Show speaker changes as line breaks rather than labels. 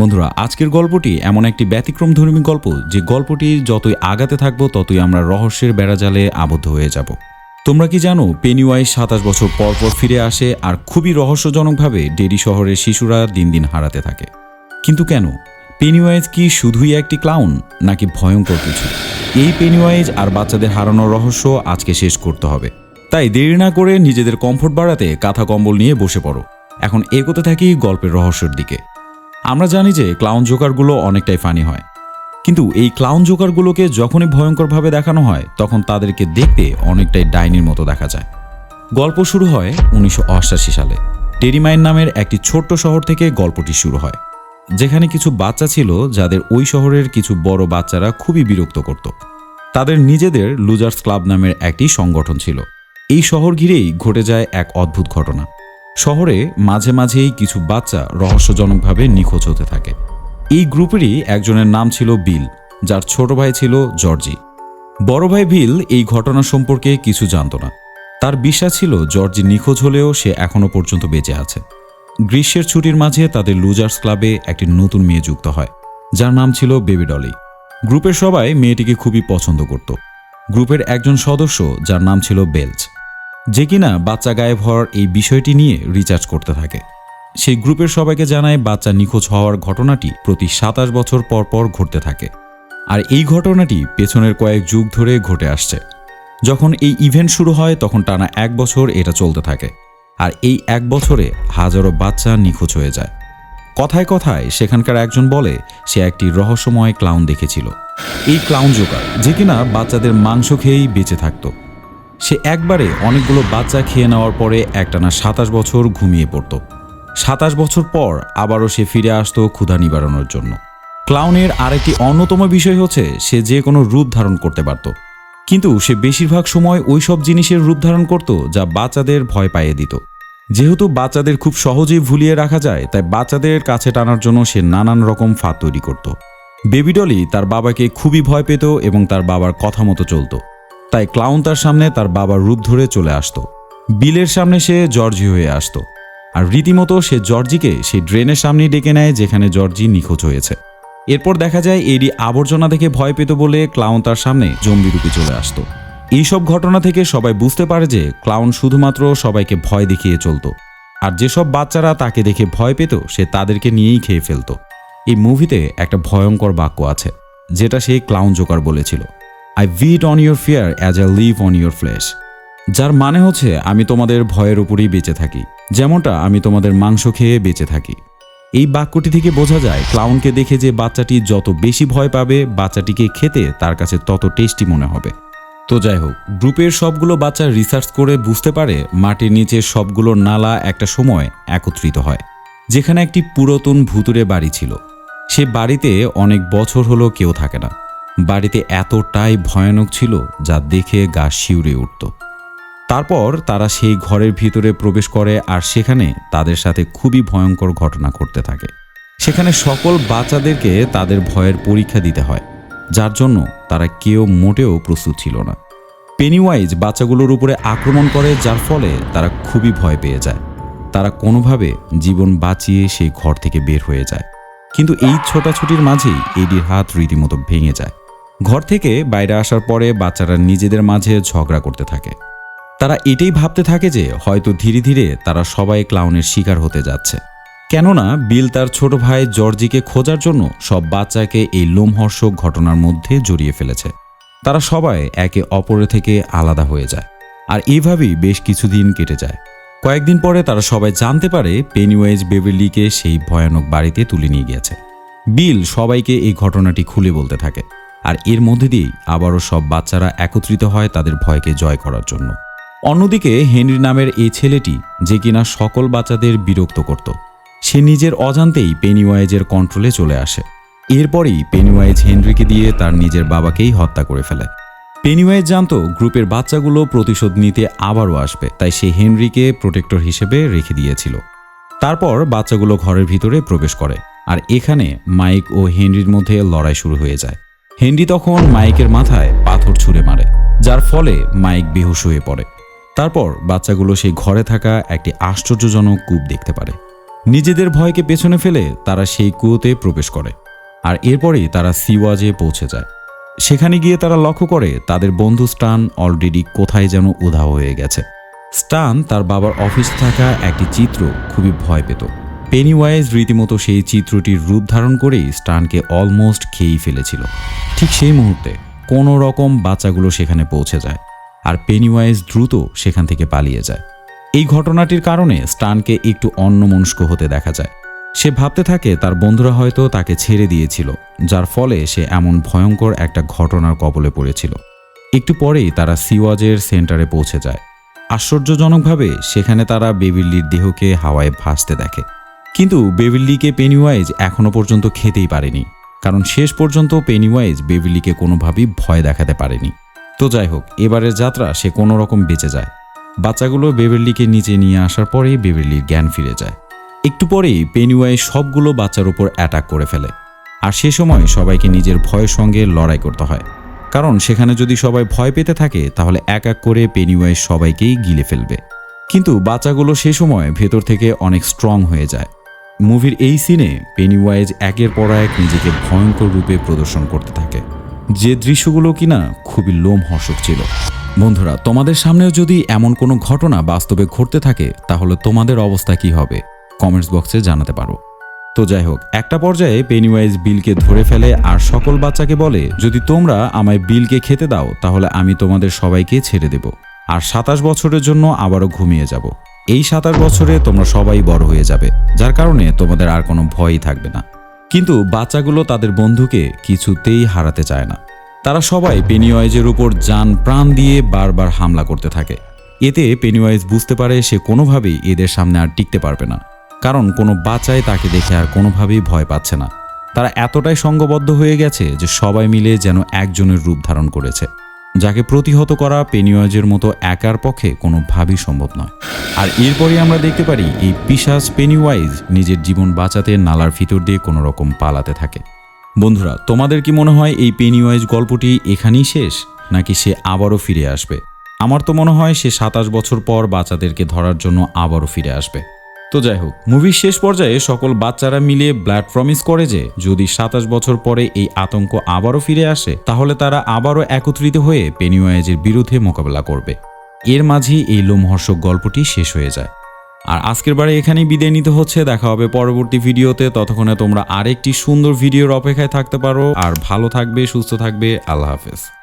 বন্ধুরা, আজকের গল্পটি এমন একটি ব্যতিক্রম ধর্মী গল্প যে গল্পটি যতই আগাতে থাকব, ততই আমরা রহস্যের বেড়াজালে আবদ্ধ হয়ে যাব। তোমরা কি জানো পেনিওয়াইজ সাতাশ বছর পর পর ফিরে আসে আর খুবই রহস্যজনকভাবে ডেরি শহরের শিশুরা দিন দিন হারাতে থাকে। কিন্তু কেন? পেনিওয়াইজ কি শুধুই একটি ক্লাউন নাকি ভয়ঙ্কর কিছু? এই পেনিওয়াইজ আর বাচ্চাদের হারানোর রহস্য আজকে শেষ করতে হবে। তাই দেরি না করে নিজেদের কমফোর্ট বাড়াতে কাঁথা কম্বল নিয়ে বসে পড়ো। এখন এগোতে থাকি গল্পের রহস্যের দিকে। আমরা জানি যে ক্লাউন জোকারগুলো অনেকটাই ফানি হয়। কিন্তু এই ক্লাউন জোকারগুলোকে যখনই ভয়ঙ্করভাবে দেখানো হয়, তখন তাদেরকে দেখতে অনেকটাই ডাইনির মতো দেখা যায়। গল্প শুরু হয় উনিশশো সালে। টেরিমাইন নামের একটি ছোট্ট শহর থেকে গল্পটি শুরু হয়। যেখানে কিছু বাচ্চা ছিল যাদের ওই শহরের কিছু বড় বাচ্চারা খুবই বিরক্ত করত। তাদের নিজেদের লুজার্স ক্লাব নামের একটি সংগঠন ছিল। এই শহর ঘিরেই ঘটে যায় এক অদ্ভুত ঘটনা। শহরে মাঝে মাঝেই কিছু বাচ্চা রহস্যজনকভাবে নিখোঁজ হতে থাকে। এই গ্রুপেরই একজনের নাম ছিল বিল, যার ছোট ভাই ছিল জর্জি। বড় ভাই বিল এই ঘটনা সম্পর্কে কিছু জানত না। তার বিশ্বাস ছিল জর্জি নিখোঁজ হলেও সে এখনও পর্যন্ত বেঁচে আছে। গ্রীষ্মের ছুটির মাঝে তাদের লুজার্স ক্লাবে একটি নতুন মেয়ে যুক্ত হয়, যার নাম ছিল বেবি ডলি। গ্রুপের সবাই মেয়েটিকে খুবই পছন্দ করত। গ্রুপের একজন সদস্য, যার নাম ছিল বেলচ যে কিনা বাচ্চা গায়েব হওয়ার এই বিষয়টি নিয়ে রিচার্জ করতে থাকে। সেই গ্রুপের সবাইকে জানায় বাচ্চা নিখোঁজ হওয়ার ঘটনাটি প্রতি সাতাশ বছর পর পর ঘটতে থাকে। আর এই ঘটনাটি পেছনের কয়েক যুগ ধরে ঘটে আসছে। যখন এই ইভেন্ট শুরু হয়, তখন টানা এক বছর এটা চলতে থাকে। আর এই এক বছরে হাজারো বাচ্চা নিখোঁজ হয়ে যায়। কথায় কথায় সেখানকার একজন বলে, সে একটি রহস্যময় ক্লাউন দেখেছিল। এই ক্লাউন জোকার যে কিনা বাচ্চাদের মাংস খেয়েই বেঁচে থাকতো। সে একবারে অনেকগুলো বাচ্চা খেয়ে নেওয়ার পরে একটানা সাতাশ বছর ঘুমিয়ে পড়ত। সাতাশ বছর পর আবারও সে ফিরে আসতো ক্ষুধা নিবারণের জন্য। ক্লাউনের আরেকটি অন্যতম বিষয় হচ্ছে সে যে কোনো রূপ ধারণ করতে পারত। কিন্তু সে বেশিরভাগ সময় ওই সব জিনিসের রূপ ধারণ করত যা বাচ্চাদের ভয় পাইয়ে দিত। যেহেতু বাচ্চাদের খুব সহজেই ভুলিয়ে রাখা যায়, তাই বাচ্চাদের কাছে টানার জন্য সে নানান রকম ফাঁদ তৈরি করত। বেবি ডলি তার বাবাকে খুবই ভয় পেত এবং তার বাবার কথা মতো চলতো। তাই ক্লাউন তার সামনে তার বাবার রূপ ধরে চলে আসতো। বিলের সামনে সে জর্জি হয়ে আসতো। আর রীতিমতো সে জর্জিকে সেই ড্রেনের সামনে ডেকে নেয় যেখানে জর্জি নিখোঁজ হয়েছে। এরপর দেখা যায় এরই আবর্জনা দেখে ভয় পেত বলে ক্লাউন তার সামনে জম্বি রূপে চলে আসতো। এইসব ঘটনা থেকে সবাই বুঝতে পারে যে ক্লাউন শুধুমাত্র সবাইকে ভয় দেখিয়ে চলতো। আর যেসব বাচ্চারা তাকে দেখে ভয় পেত, সে তাদেরকে নিয়েই খেয়ে ফেলতো। এই মুভিতে একটা ভয়ঙ্কর বাক্য আছে, যেটা সেই ক্লাউন জোকার বলেছিল। I feed on your fear as a live on your flesh যার মানে হচ্ছে আমি তোমাদের ভয়ের উপরেই বেঁচে থাকি, যেমনটা আমি তোমাদের মাংস খেয়ে বেঁচে থাকি। এই বাক্যটি থেকে বোঝা যায় ক্লাউনকে দেখে যে বাচ্চাটি যত বেশি ভয় পাবে, বাচ্চাটিকে খেতে তার কাছে তত টেস্টি মনে হবে। তো যাই হোক, গ্রুপের সবগুলো বাচ্চা রিসার্চ করে বুঝতে পারে মাটির নিচে সবগুলো নালা একটা সময় একত্রিত হয়, যেখানে একটি পুরাতন ভুতুরে বাড়ি ছিল। সে বাড়িতে অনেক বছর হলো কেউ থাকে না। বাড়িতে এতটাই ভয়ানক ছিল যা দেখে গা শিউরে উঠত। তারপর তারা সেই ঘরের ভিতরে প্রবেশ করে আর সেখানে তাদের সাথে খুবই ভয়ঙ্কর ঘটনা ঘটতে থাকে। সেখানে সকল বাচ্চাদেরকে তাদের ভয়ের পরীক্ষা দিতে হয়, যার জন্য তারা কেউ মোটেও প্রস্তুত ছিল না। পেনিওয়াইজ বাচ্চাগুলোর উপরে আক্রমণ করে, যার ফলে তারা খুবই ভয় পেয়ে যায়। তারা কোনোভাবে জীবন বাঁচিয়ে সেই ঘর থেকে বের হয়ে যায়। কিন্তু এই ছোটাছুটির মাঝেই এডির হাত রীতিমতো ভেঙে যায়। ঘর থেকে বাইরে আসার পরে বাচ্চারা নিজেদের মাঝে ঝগড়া করতে থাকে। তারা এটাই ভাবতে থাকে যে হয়তো ধীরে ধীরে তারা সবাই ক্লাউনের শিকার হতে যাচ্ছে। কেননা বিল তার ছোট ভাই জর্জিকে খোঁজার জন্য সব বাচ্চাকে এই লোমহর্ষক ঘটনার মধ্যে জড়িয়ে ফেলেছে। তারা সবাই একে অপরের থেকে আলাদা হয়ে যায়। আর এইভাবেই বেশ কিছুদিন কেটে যায়। কয়েকদিন পরে তারা সবাই জানতে পারে পেনিওয়েজ বেবেলিকে সেই ভয়ানক বাড়িতে তুলে নিয়ে গিয়েছে। বিল সবাইকে এই ঘটনাটি খুলে বলতে থাকে। আর এর মধ্যে দিয়েই আবারও সব বাচ্চারা একত্রিত হয় তাদের ভয়কে জয় করার জন্য। অন্যদিকে হেনরি নামের এই ছেলেটি যে কিনা সকল বাচ্চাদের বিরক্ত করত। সে নিজের অজান্তেই পেনিওয়াইজের কন্ট্রোলে চলে আসে। এরপরেই পেনিওয়াইজ হেনরিকে দিয়ে তার নিজের বাবাকেই হত্যা করে ফেলে। পেনিওয়াইজ জানতো গ্রুপের বাচ্চাগুলো প্রতিশোধ নিতে আবারও আসবে, তাই সে হেনরিকে প্রোটেক্টর হিসেবে রেখে দিয়েছিল। তারপর বাচ্চাগুলো ঘরের ভিতরে প্রবেশ করে, আর এখানে মাইক ও হেনরির মধ্যে লড়াই শুরু হয়ে যায়। হেনরি তখন মাইকের মাথায় পাথর ছুঁড়ে মারে, যার ফলে মাইক বেহুশ হয়ে পড়ে। তারপর বাচ্চাগুলো সেই ঘরে থাকা একটি আশ্চর্যজনক কূপ দেখতে পারে। নিজেদের ভয়কে পেছনে ফেলে তারা সেই কুয়োতে প্রবেশ করে, আর এরপরেই তারা সিওয়াজে পৌঁছে যায়। সেখানে গিয়ে তারা লক্ষ্য করে তাদের বন্ধু স্টান অলরেডি কোথায় যেন উধাও হয়ে গেছে। স্টান তার বাবার অফিস থাকা একটি চিত্র খুবই ভয় পেত। পেনিওয়াইজ রীতিমতো সেই চিত্রটির রূপ ধারণ করেই স্টানকে অলমোস্ট খেয়েই ফেলেছিল। ঠিক সেই মুহূর্তে কোনো রকম বাচ্চাগুলো সেখানে পৌঁছে যায় আর পেনিওয়াইজ দ্রুত সেখান থেকে পালিয়ে যায়। এই ঘটনাটির কারণে স্টানকে একটু অন্যমনস্ক হতে দেখা যায়। সে ভাবতে থাকে তার বন্ধুরা হয়তো তাকে ছেড়ে দিয়েছিল, যার ফলে সে এমন ভয়ঙ্কর একটা ঘটনার কবলে পড়েছিল। একটু পরেই তারা সিওয়াজের সেন্টারে পৌঁছে যায়। আশ্চর্যজনকভাবে সেখানে তারা বেবিল্লির দেহকে হাওয়ায় ভাসতে দেখে। কিন্তু বেবিল্লিকে পেনিওয়াইজ এখনও পর্যন্ত খেতেই পারেনি। কারণ শেষ পর্যন্ত পেনিওয়াইজ বেবিল্লিকে কোনোভাবেই ভয় দেখাতে পারেনি। তো যাই হোক, এবারের যাত্রা সে কোনো রকম বেঁচে যায়। বাচ্চাগুলো বেবিল্লিকে নিচে নিয়ে আসার পরেই বেবিল্লির জ্ঞান ফিরে যায়। একটু পরেই পেনিওয়াইজ সবগুলো বাচ্চার উপর অ্যাটাক করে ফেলে। আর সে সময় সবাইকে নিজের ভয়ের সঙ্গে লড়াই করতে হয়। কারণ সেখানে যদি সবাই ভয় পেতে থাকে, তাহলে এক এক করে পেনিওয়াইজ সবাইকেই গিলে ফেলবে। কিন্তু বাচ্চাগুলো সে সময় ভেতর থেকে অনেক স্ট্রং হয়ে যায়। মুভির এই সিনে পেনিওয়াইজ একের পর এক নিজেকে ভয়ঙ্কর রূপে প্রদর্শন করতে থাকে। যে দৃশ্যগুলো কিনা খুবই লোমহর্ষক ছিল। বন্ধুরা, তোমাদের সামনেও যদি এমন কোনো ঘটনা বাস্তবে ঘটতে থাকে, তাহলে তোমাদের অবস্থা কি হবে? কমেন্টস বক্সে জানাতে পারো। তো যাই হোক, একটা পর্যায়ে পেনিওয়াইজ বিলকে ধরে ফেলে আর সকল বাচ্চাকে বলে, যদি তোমরা আমায় বিলকে খেতে দাও, তাহলে আমি তোমাদের সবাইকে ছেড়ে দেব। আর সাতাশ বছরের জন্য আবারও ঘুমিয়ে যাব। এই সাতাশ বছরে তোমরা সবাই বড় হয়ে যাবে। যার কারণে তোমাদের আর কোনো ভয়ই থাকবে না। কিন্তু বাচ্চাগুলো তাদের বন্ধুকে কিছুতেই হারাতে চায় না। তারা সবাই পেনিওয়াইজের উপর যান প্রাণ দিয়ে বারবার হামলা করতে থাকে। এতে পেনিওয়াইজ বুঝতে পারে সে কোনোভাবেই এদের সামনে আর টিকতে পারবে না। কারণ কোনো বাচ্চাই তাকে দেখে আর কোনোভাবেই ভয় পাচ্ছে না। তারা এতটাই সঙ্গবদ্ধ হয়ে গেছে যে সবাই মিলে যেন একজনের রূপ ধারণ করেছে। যাকে প্রতিহত করা পেনিওয়াজের মতো একার পক্ষে কোনোভাবেই সম্ভব নয়। আর এরপরই আমরা দেখতে পারি, এই পিসাস পেনিওয়াইজ নিজের জীবন বাঁচাতে নালার ভিতর দিয়ে কোনো রকম পালাতে থাকে। বন্ধুরা, তোমাদের কি মনে হয় এই পেনিওয়াইজ গল্পটি এখানেই শেষ, নাকি সে আবারও ফিরে আসবে? আমার তো মনে হয় সে সাতাশ বছর পর বাচ্চাদেরকে ধরার জন্য আবারও ফিরে আসবে। তো যাই হোক মুভির শেষ পর্যায়ে সকল বাচ্চারা মিলে ব্ল্যাড প্রমিস করে যে, যদি সাতাশ বছর পরে এই আতঙ্ক আবারও ফিরে আসে, তাহলে তারা আবারও একত্রিত হয়ে পেনিওয়াইজের বিরুদ্ধে মোকাবেলা করবে। এর মাঝেই এই লোমহর্ষক গল্পটি শেষ হয়ে যায়। আর আজকের বারে এখানেই বিদায় নিতে হচ্ছে, দেখা হবে পরবর্তী ভিডিওতে, ততক্ষণে তোমরা আরেকটি সুন্দর ভিডিওর অপেক্ষায় থাকতে পারো, আর ভালো থাকবে, সুস্থ থাকবে, আল্লাহ হাফেজ।